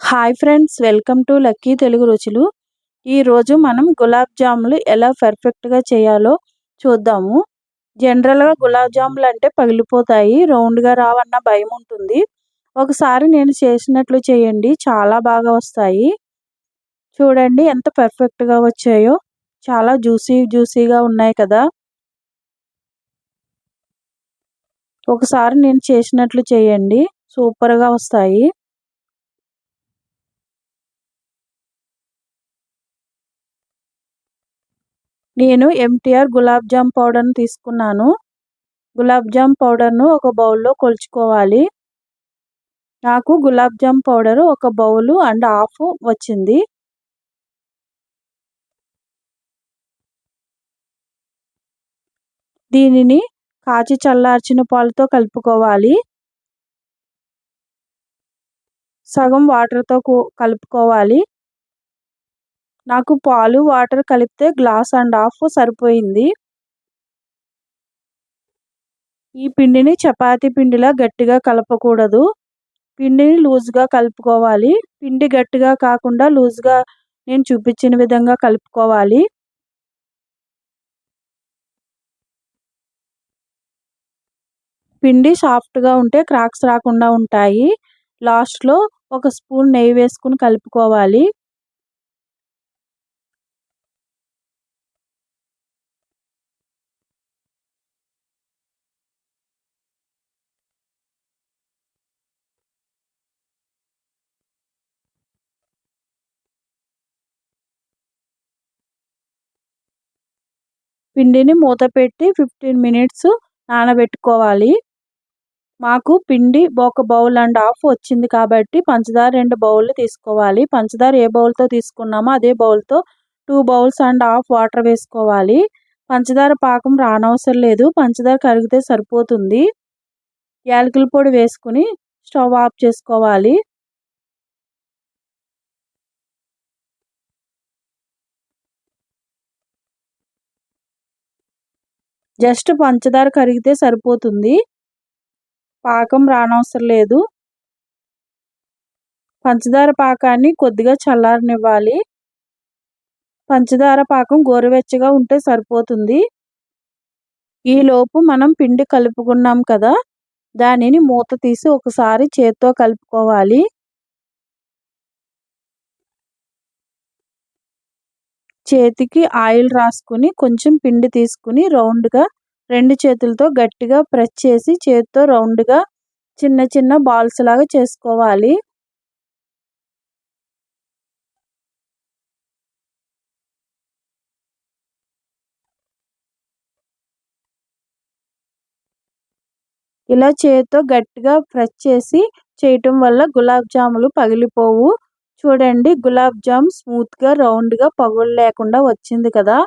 Hi friends welcome to lucky Telugu రుచులు ఈరోజు మనం గులాబ్ జాములు ఎలా పర్ఫెక్ట్గా చేయాలో చూద్దాము. జనరల్గా గులాబ్ జాములు అంటే పగిలిపోతాయి రౌండ్గా రావన్న భయం ఉంటుంది. ఒకసారి నేను చేసినట్లు చేయండి చాలా బాగా వస్తాయి. చూడండి ఎంత పర్ఫెక్ట్గా వచ్చాయో. చాలా జ్యూసీ జ్యూసీగా ఉన్నాయి కదా. ఒకసారి నేను చేసినట్లు చేయండి సూపర్గా వస్తాయి. నేను ఎంటీఆర్ గులాబ్ జామ్ పౌడర్ని తీసుకున్నాను. గులాబ్ జామ్ పౌడర్ను ఒక బౌల్లో కొలుచుకోవాలి. నాకు గులాబ్ జామ్ పౌడర్ ఒక బౌలు అండ్ హాఫ్ వచ్చింది. దీనిని కాచి చల్లార్చిన పాలతో కలుపుకోవాలి. సగం వాటర్తో కలుపుకోవాలి. నాకు పాలు వాటర్ కలిపితే గ్లాస్ అండ్ హాఫ్ సరిపోయింది. ఈ పిండిని చపాతీ పిండిలా గట్టిగా కలపకూడదు. పిండిని లూజ్గా కలుపుకోవాలి. పిండి గట్టిగా కాకుండా లూజ్గా నేను చూపించిన విధంగా కలుపుకోవాలి. పిండి సాఫ్ట్గా ఉంటే క్రాక్స్ రాకుండా ఉంటాయి. లాస్ట్లో ఒక స్పూన్ నెయ్యి వేసుకుని కలుపుకోవాలి. పిండిని మూత పెట్టి ఫిఫ్టీన్ మినిట్స్ నానబెట్టుకోవాలి. మాకు పిండి ఒక బౌల్ అండ్ హాఫ్ వచ్చింది కాబట్టి పంచదార రెండు బౌల్ తీసుకోవాలి. పంచదార ఏ బౌల్తో తీసుకున్నామో అదే బౌల్తో two bowls and half water వేసుకోవాలి. పంచదార పాకం రానవసరం లేదు. పంచదార కరిగితే సరిపోతుంది. యాలకుల పొడి వేసుకుని స్టవ్ ఆఫ్ చేసుకోవాలి. జస్ట్ పంచదార కరిగితే సరిపోతుంది. పాకం రానవసరం లేదు. పంచదార పాకాన్ని కొద్దిగా చల్లారనివ్వాలి. పంచదార పాకం గోరువెచ్చగా ఉంటే సరిపోతుంది. ఈలోపు మనం పిండి కలుపుకున్నాం కదా దానిని మూత తీసి ఒకసారి చేత్తో కలుపుకోవాలి. చేతికి ఆయిల్ రాసుకుని కొంచెం పిండి తీసుకుని రౌండ్గా రెండు చేతులతో గట్టిగా ప్రెస్ చేసి చేతితో రౌండ్గా చిన్న చిన్న బాల్స్ లాగా చేసుకోవాలి. ఇలా చేతితో గట్టిగా ప్రెస్ చేసి చేయటం వల్ల గులాబ్ జాములు పగిలిపోవు. చూడండి గులాబ్ జామ్ స్మూత్గా రౌండ్గా పగులు లేకుండా వచ్చింది కదా.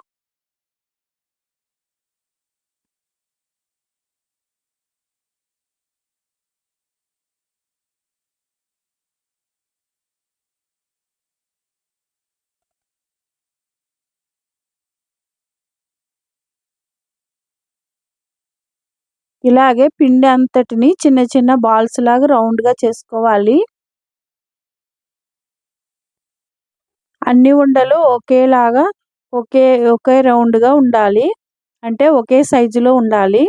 ఇలాగే పిండి అంతటిని చిన్న చిన్న బాల్స్ లాగా రౌండ్గా చేసుకోవాలి. అన్ని ఉండలు ఒకేలాగా ఒకే ఒకే రౌండ్గా ఉండాలి. అంటే ఒకే సైజులో ఉండాలి.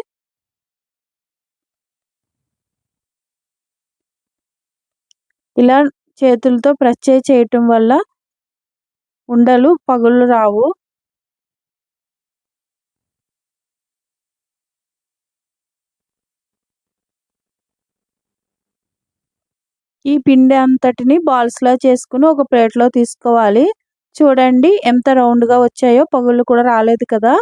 ఇలా చేతులతో ప్రెస్ చేయటం వల్ల ఉండలు పగులు రావు. ఈ పిండి అంతటిని బాల్స్లా చేసుకుని ఒక ప్లేట్లో తీసుకోవాలి. చూడండి ఎంత రౌండ్గా వచ్చాయో పగుళ్ళు కూడా రాలేదు కదా.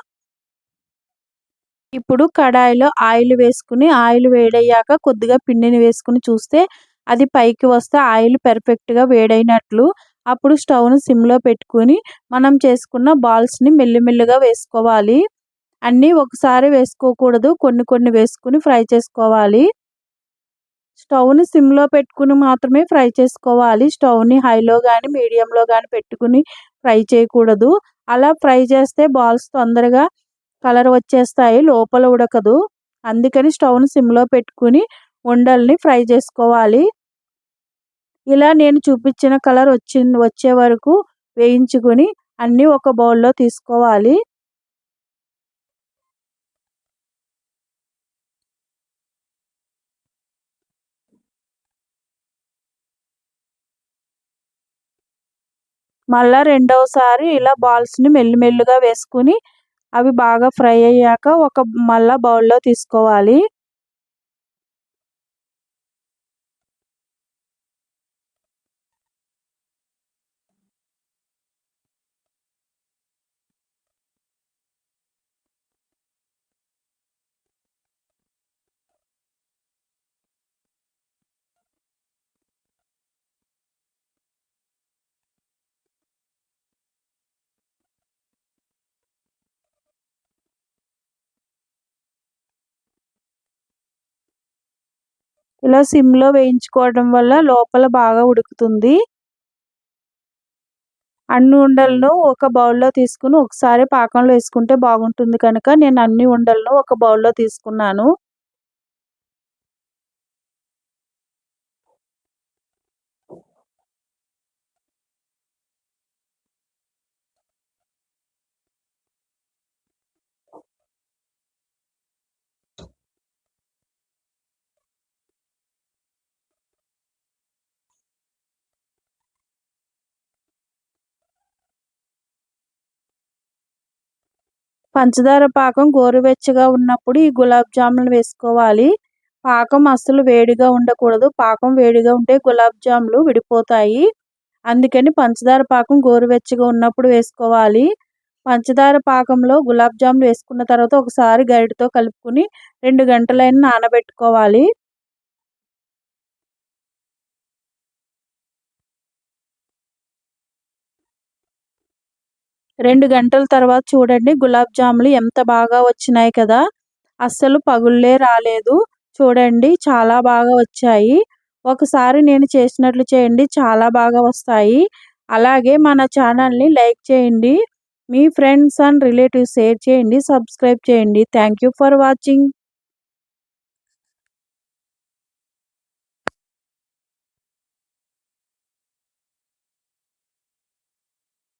ఇప్పుడు కడాయిలో ఆయిల్ వేసుకుని ఆయిల్ వేడయ్యాక కొద్దిగా పిండిని వేసుకుని చూస్తే అది పైకి వస్తే ఆయిల్ పెర్ఫెక్ట్గా వేడైనట్లు. అప్పుడు స్టవ్ను సిమ్లో పెట్టుకుని మనం చేసుకున్న బాల్స్ని మెల్లిమెల్లిగా వేసుకోవాలి. అన్నీ ఒకసారి వేసుకోకూడదు కొన్ని కొన్ని వేసుకుని ఫ్రై చేసుకోవాలి. స్టవ్ని సిమ్లో పెట్టుకుని మాత్రమే ఫ్రై చేసుకోవాలి. స్టవ్ని హైలో కానీ మీడియంలో కానీ పెట్టుకుని ఫ్రై చేయకూడదు. అలా ఫ్రై చేస్తే బాల్స్ తొందరగా కలర్ వచ్చేస్తాయి లోపల ఉడకదు. అందుకని స్టవ్ని సిమ్లో పెట్టుకుని ఉండల్ని ఫ్రై చేసుకోవాలి. ఇలా నేను చూపించిన కలర్ వచ్చి వచ్చే వరకు వేయించుకొని అన్నీ ఒక బౌల్లో తీసుకోవాలి. మళ్ళా రెండవసారి ఇలా బాల్స్ని మెల్లిమెల్లిగా వేసుకుని అవి బాగా ఫ్రై అయ్యాక ఒక మళ్ళీ బౌల్లో తీసుకోవాలి. ఇలా సిమ్లో వేయించుకోవడం వల్ల లోపల బాగా ఉడుకుతుంది. అన్ని ఉండలను ఒక బౌల్లో తీసుకుని ఒకసారి పాకంలో వేసుకుంటే బాగుంటుంది కనుక నేను అన్ని ఉండలను ఒక బౌల్లో తీసుకున్నాను. పంచదార పాకం గోరువెచ్చగా ఉన్నప్పుడు ఈ గులాబ్ జాములు వేసుకోవాలి. పాకం అస్సలు వేడిగా ఉండకూడదు. పాకం వేడిగా ఉంటే గులాబ్ జాములు విడిపోతాయి. అందుకని పంచదార పాకం గోరువెచ్చగా ఉన్నప్పుడు వేసుకోవాలి. పంచదార పాకంలో గులాబ్ జాములు వేసుకున్న తర్వాత ఒకసారి గరిటతో కలుపుకుని రెండు గంటలైన నానబెట్టుకోవాలి. రెండు గంటల తర్వాత చూడండి గులాబ్ జాములు ఎంత బాగా వచ్చినాయి కదా. అస్సలు పగుళ్ళే రాలేదు. చూడండి చాలా బాగా వచ్చాయి. ఒకసారి నేను చేసినట్లు చేయండి చాలా బాగా వస్తాయి. అలాగే మన ఛానల్ని లైక్ చేయండి. మీ ఫ్రెండ్స్ అండ్ రిలేటివ్స్ షేర్ చేయండి సబ్స్క్రైబ్ చేయండి. Thank you for watching.